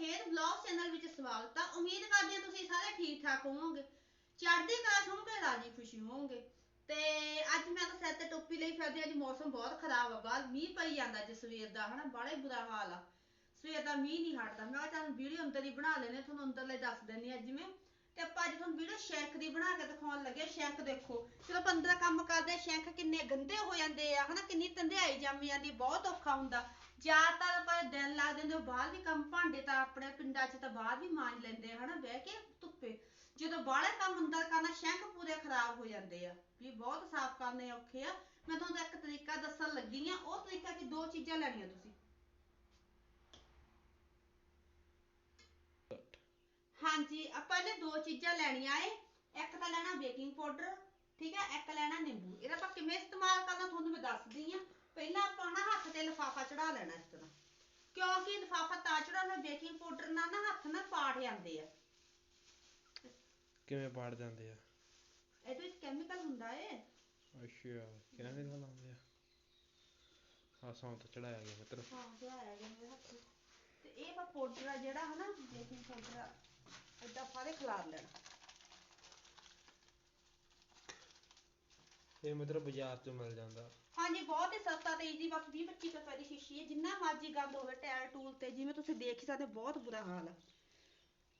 ਫੇਰ vlog channel ਵਿੱਚ ਸਵਾਗਤ ਆ। ਉਮੀਦ ਕਰਦੇ ਹਾਂ ਤੁਸੀਂ ਸਾਰੇ ਠੀਕ ਠਾਕ ਹੋਵੋਗੇ। ਚੜ੍ਹਦੀ ਕਲਾ ਹੋਵੋਗੇ ਰਾਜੀ ਖੁਸ਼ੀ ਹੋਵੋਗੇ। ਤੇ ਅੱਜ ਮੈਂ ਤਾਂ ਸਿਰ ਤੇ ਟੋਪੀ ਲਈ ਫਿਰਦੀ ਅੱਜ ਮੌਸਮ ਬਹੁਤ ਖਰਾਬ ਆ ਬਾਹਰ। ਮੀਂਹ ਪਈ ਜਾਂਦਾ ਅੱਜ ਸਵੇਰ ਦਾ ਹਨਾ? ਬੜਾ ਬੁਰਾ ਹਾਲ ਆ। ਸਵੇਰ ਦਾ ਮੀਂਹ ਨਹੀਂ ਹਟਦਾ। ਮੈਂ ਕਿਹਾ ਚੱਲ ਵੀਡੀਓ ਅੰਦਰ ਹੀ ਬਣਾ ਲੈਨੇ ਤੁਹਾਨੂੰ ਅੰਦਰ ਲਈ ਦੱਸ ਦਿੰਨੀ ਅੱਜ ਜਿਵੇਂ। ਤੇ ਆਪਾਂ ਅੱਜ ਤੁਹਾਨੂੰ ਵੀਡੀਓ ਸ਼ੈਂਕ ਦੀ ਬਣਾ ਕੇ ਦਿਖਾਉਣ ਲੱਗੇ ਸ਼ੈਂਕ ਦੇਖੋ ਚਲੋ ਆਪਾਂ ਅੰਦਰ ਕੰਮ ਕਰਦੇ ਆ, ਸ਼ੈਂਕ ਕਿੰਨੇ ਗੰਦੇ ਹੋ ਜਾਂਦੇ ਆ ਹਨਾ? ਕਿੰਨੀ ਤੰਦਿਆਈ ਜੰਮ ਜਾਂਦੀ ਬਹੁਤ ਔਖਾ ਹੁੰਦਾ। ਜ਼ਿਆਦਾਤਰ ਦਿਨ ਲਾ ਦਿੰਦੇ ਹੋ, ਬਾਹਰ ਵੀ ਕੰਮ ਭਾਂਡੇ ਤਾਂ ਆਪਣੇ ਪਿੰਡਾਂ 'ਚ ਤਾਂ ਬਾਹਰ ਵੀ ਮਾਂਜ ਲੈਂਦੇ ਆ, ਹਨਾ, ਬਹਿ ਕੇ ਧੁੱਪੇ। ਜਦੋਂ ਬਾਹਲਾ ਕੰਮ ਅੰਦਰ ਕਰਨਾ ਸ਼ੈਂਕ ਪੂਰੇ ਖਰਾਬ ਹੋ ਜਾਂਦੇ ਆ, ਵੀ ਬਹੁਤ ਸਾਫ਼ ਕਰਨੇ ਔਖੇ ਆ। ਮੈਂ ਤੁਹਾਨੂੰ ਇੱਕ ਤਰੀਕਾ ਦੱਸਣ ਲੱਗੀ ਆ, ਉਹ ਤਰੀਕਾ ਕਿ ਦੋ ਚੀਜ਼ਾਂ ਲੈਣੀਆਂ ਤੁਸੀਂ। ਹਾਂਜੀ, ਆਪਾਂ ਇਹਨੇ ਦੋ ਚੀਜ਼ਾਂ ਲੈਣੀਆਂ ਏ। ਇੱਕ ਤਾਂ ਲੈਣਾ ਬੇਕਿੰਗ ਪਾਊਡਰ, ਠੀਕ ਹੈ ਇੱਕ ਲੈਣਾ ਨਿੰਬੂ। ਇਹਦਾ ਆਪਾਂ ਕਿਵੇਂ ਇਸਤੇਮਾਲ ਕਰਨਾ, ਤੁਹਾਨੂੰ ਮੈਂ ਦੱਸਦੀ ਆ। ਪਹਿਲਾਂ ਆਪਾਂ ਨਾ ਹੱਥ ਤੇ ਲਿਫਾਫਾ ਚੜਾ ਲੈਣਾ ਇਸ ਤਰ੍ਹਾਂ। ਕਿਉਂਕਿ ਲਿਫਾਫਾ ਤਾਂ ਚੜਾਉਣਾ ਬੇਕਿੰਗ ਪਾਊਡਰ ਨਾਲ ਨਾ ਹੱਥ ਨਾ ਪਾੜ ਜਾਂਦੇ ਆ। ਕਿਵੇਂ ਪਾੜ ਜਾਂਦੇ ਆ? ਇਹਦੇ ਵਿੱਚ ਕੈਮੀਕਲ ਹੁੰਦਾ ਏ। ਅੱਛਾ ਕਿਵੇਂ ਗੱਲ ਆਉਂਦੇ ਆ? ਆ ਸੌਂ ਤਾਂ ਚੜਾਇਆ ਗਿਆ ਮਿੱਤਰ ਹਾਂ ਚੜਾਇਆ ਗਿਆ ਮੇਰੇ ਹੱਥ। ਤੇ ਇਹ ਆਪਾਂ ਪਾਊਡਰ ਆ ਜਿਹੜਾ ਹਨਾ ਬੇਕਿੰਗ ਪਾਊਡਰ ਏਦਾਂ ਸਾਰੇ ਖਿਲਾਰ ਲੈਣਾ। ਇਹ ਮਿੱਤਰ ਬਾਜ਼ਾਰ ਤੋਂ ਮਿਲ ਜਾਂਦਾ। ਹਾਂਜੀ ਬਹੁਤ ਹੀ ਸਸਤਾ ਤੇ ਈਜ਼ੀ ਬਸ 20 25 ਰੁਪਏ ਦੀ ਸ਼ੀਸ਼ੀ ਹੈ। ਜਿੰਨਾ ਮਰਜ਼ੀ ਗੰਦ ਹੋਵੇ ਟੈਲ ਟੂਲ ਤੇ ਜਿਵੇਂ ਤੁਸੀਂ ਦੇਖ ਹੀ ਸਕਦੇ ਹੋ, ਬਹੁਤ ਬੁਰਾ ਹਾਲ ਆ।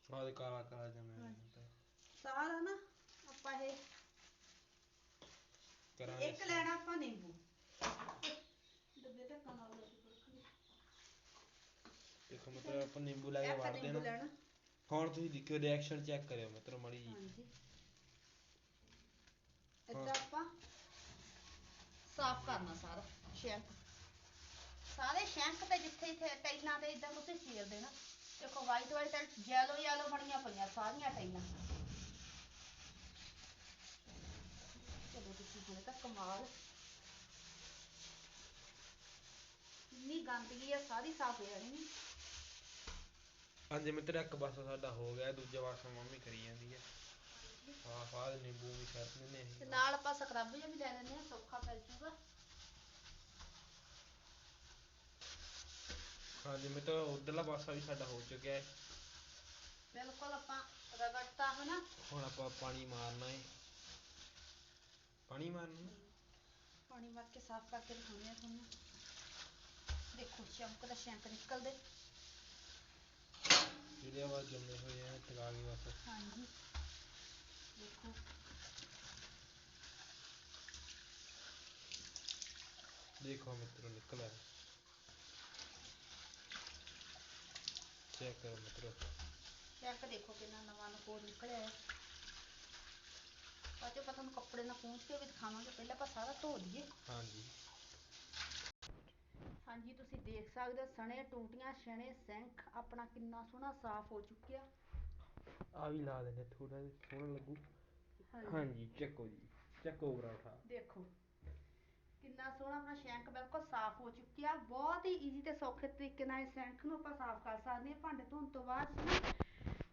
ਆਹ ਦੇ ਕਾਲਾ ਕਾਲਾ ਜਮਿਆ ਸਾਰਾ ਨਾ ਆਪਾਂ ਇਹ ਕਰਾਂਗੇ ਇੱਕ ਲੈਣਾ ਆਪਾਂ ਨਿੰਬੂ। ਡੱਬੇ ਢੱਕਣ ਰੱਖੀ ਦੇਖੋ ਮਿੱਤਰ ਆਪਾਂ ਨਿੰਬੂ ਲੈ ਕੇ ਇੱਕ ਵੜ ਨਿੰਬੂ ਦੇਣਾ ਲੈਣਾ। ਹੁਣ ਤੁਸੀਂ ਦੇਖਿਓ ਰਿਐਕਸ਼ਨ ਚੈੱਕ ਕਰਿਓ ਮਿੱਤਰ ਮਾੜੀ ਹਾਂਜੀ ਏਦਾਂ ਆਪਾਂ ਸਾਫ਼ ਕਰਨਾ ਸਾਰਾ ਸ਼ੈਂਕ। ਸਾਰੇ ਸ਼ੈਂਕ ਤੇ ਜਿੱਥੇ ਜਿੱਥੇ ਟਾਈਲਾਂ ਤੇ ਇਦਾਂ ਤੁਸੀਂ ਸੀਲ ਦੇਣਾ ਦੇਖੋ ਵਾਈਟ ਵਾਈਟ ਯੈਲੋ ਯੈਲੋ ਬਣੀਆਂ ਪਈਆਂ ਸਾਰੀਆਂ ਟਾਈਲਾਂ। ਚਲੋ ਤੁਸੀਂ ਹੁਣੇ ਤੱਕ ਕਮਾਲ। ਇੰਨੀ ਗੰਦਗੀ ਆ ਸਾਰੀ ਸਾਫ਼ ਹੋ ਜਾਣੀ। ਹਾਂਜੀ ਮਿੱਤਰ ਇੱਕ ਪਾਸਾ ਸਾਡਾ ਹੋ ਗਿਆ ਦੂਜਾ ਪਾਸਾ ਮੰਮੀ ਕਰੀ ਜਾਂਦੀ ਆ। ਆਹ ਫਾਦ ਨਿੰਬੂ ਵੀ ਛੱਡ ਦਿੰਦੇ ਨਾਲ ਆਪਾਂ ਸਕਰਬ ਜਿਹਾ ਵੀ ਲੈ ਲੈਂਦੇ ਆ ਸੌਖਾ ਪੈ ਜਾਊਗਾ ਹਾਂਜੀ ਮਿੱਤਰ ਉਧਰਲਾ ਪਾਸਾ ਵੀ ਸਾਡਾ ਹੋ ਚੁੱਕਿਆ ਹੈ ਬਿਲਕੁਲ ਆਪਾਂ ਰਗੜਤਾ ਹਨਾ ਹੁਣ ਆਪਾਂ ਪਾਣੀ ਮਾਰਨਾ ਹੈ ਪਾਣੀ ਮਾਰਨਾ ਪਾਣੀ ਮਾਰ ਕੇ ਸਾਫ਼ ਕਰਕੇ ਦਿਖਾਉਂਦੇ ਆ ਤੁਹਾਨੂੰ ਦੇਖੋ ਸ਼ੰਕ ਦਾ ਸ਼ੰਕ ਨਿਕਲਦੇ ਜਿਹਦੇ ਬਾਅਦ ਜੰਮੇ ਹੋਏ ਆ ਟਿਕਾ ਕੇ ਬਸ ਹਾਂਜੀ ਦੇਖੋ ਦੇਖੋ ਮਿੱਤਰੋ ਨਿਕਲ ਆਇਆ ਚੈੱਕ ਕਰੋ ਮਿੱਤਰੋ ਸ਼ੰਕ ਦੇਖੋ ਕਿੰਨਾ ਨਵਾਂ ਨਕੋਰ ਨਿਕਲਿਆ ਹੈ ਬਾਅਦ ਆਪਾਂ ਤੁਹਾਨੂੰ ਕੱਪੜੇ ਨਾਲ ਪੂੰਝ ਕੇ ਵੀ ਦਿਖਾਵਾਂਗੇ ਪਹਿਲਾਂ ਆਪਾਂ ਸਾਰਾ ਧੋ ਲਈਏ ਹਾਂਜੀ ਹਾਂਜੀ ਤੁਸੀਂ ਦੇਖ ਸਕਦੇ ਹੋ ਸਣੇ ਟੂਟੀਆਂ ਛਣੇ ਸਿੰਕ ਆਪਣਾ ਕਿੰਨਾ ਸੋਹਣਾ ਸਾਫ਼ ਹੋ ਚੁੱਕਿਆ ਆ ਵੀ ਲਾ ਦੇਣੇ ਥੋੜਾ ਜਿਹਾ ਸੋਹਣਾ ਲੱਗੂ ਹਾਂਜੀ ਚੱਕੋ ਜੀ ਚੱਕੋ ਪਰਾਠਾ ਦੇਖੋ ਕਿੰਨਾ ਸੋਹਣਾ ਆਪਣਾ ਸ਼ੈਂਕ ਬਿਲਕੁਲ ਸਾਫ਼ ਹੋ ਚੁੱਕਿਆ। ਬਹੁਤ ਹੀ ਈਜ਼ੀ ਤੇ ਸੌਖੇ ਤਰੀਕੇ ਨਾਲ ਇਸ ਸ਼ੈਂਕ ਨੂੰ ਆਪਾਂ ਸਾਫ਼ ਕਰ ਸਕਦੇ ਹਾਂ। ਭਾਂਡੇ ਧੋਣ ਤੋਂ ਬਾਅਦ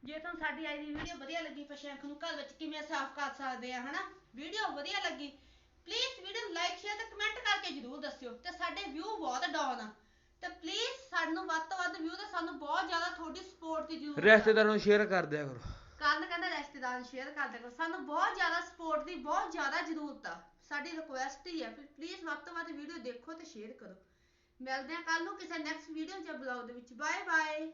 ਜੇ ਤੁਹਾਨੂੰ ਸਾਡੀ ਅੱਜ ਦੀ ਵੀਡੀਓ ਵਧੀਆ ਲੱਗੀ ਤਾਂ ਸ਼ੈਂਕ ਨੂੰ ਘਰ ਵਿੱਚ ਕਿਵੇਂ ਸਾਫ਼ ਕਰ ਸਕਦੇ ਆ ਹਨਾ? ਵੀਡੀਓ ਵਧੀਆ ਲੱਗੀ ਪਲੀਜ਼ ਵੀਡੀਓ ਨੂੰ ਲਾਈਕ ਸ਼ੇਅਰ ਤੇ ਕਮੈਂਟ ਕਰਕੇ ਜਰੂਰ ਦੱਸਿਓ। ਤੇ ਸਾਡੇ ਵਿਊ ਬਹੁਤ ਡਾਊਨ ਆ। ਤੇ ਪਲੀਜ਼ ਸਾਨੂੰ ਵੱਧ ਤੋਂ ਵੱਧ ਵਿਊ ਤੇ ਸਾਨੂੰ ਬਹੁਤ ਜ਼ਿਆਦਾ ਤੁਹਾਡੀ ਸਪੋਰਟ ਦੀ ਜ਼ਰੂਰਤ ਆ। ਰਿਸ਼ਤੇਦਾਰਾਂ ਨੂੰ ਸ਼ੇਅਰ ਕਰ ਦਿਆ ਕਰੋ। ਕਰਨ ਕਹਿੰਦਾ ਰਿਸ਼ਤੇਦਾਰ ਸ਼ੇਅਰ ਕਰ। ਦਿਆ ਸਾਨੂੰ ਬਹੁਤ ਜ਼ਿਆਦਾ ਸਪੋਰਟ ਦੀ ਬਹੁਤ ਜ਼ਿਆਦਾ ਜ਼ਰੂਰਤ ਆ। ਸਾਡੀ ਰਿਕੁਐਸਟ ਹੀ ਆ। ਪਲੀਜ਼ ਵੱਧ ਤੋਂ ਵੱਧ ਵੀਡੀਓ ਦੇਖੋ ਤੇ ਸ਼ੇਅਰ ਕਰੋ। ਮਿਲਦੇ ਹਾਂ ਕੱਲ ਨੂੰ ਕਿਸੇ ਨੈਕਸਟ ਵੀਡੀਓ ਜਾਂ ਬਲੌਗ ਦੇ ਵਿੱਚ। Bye bye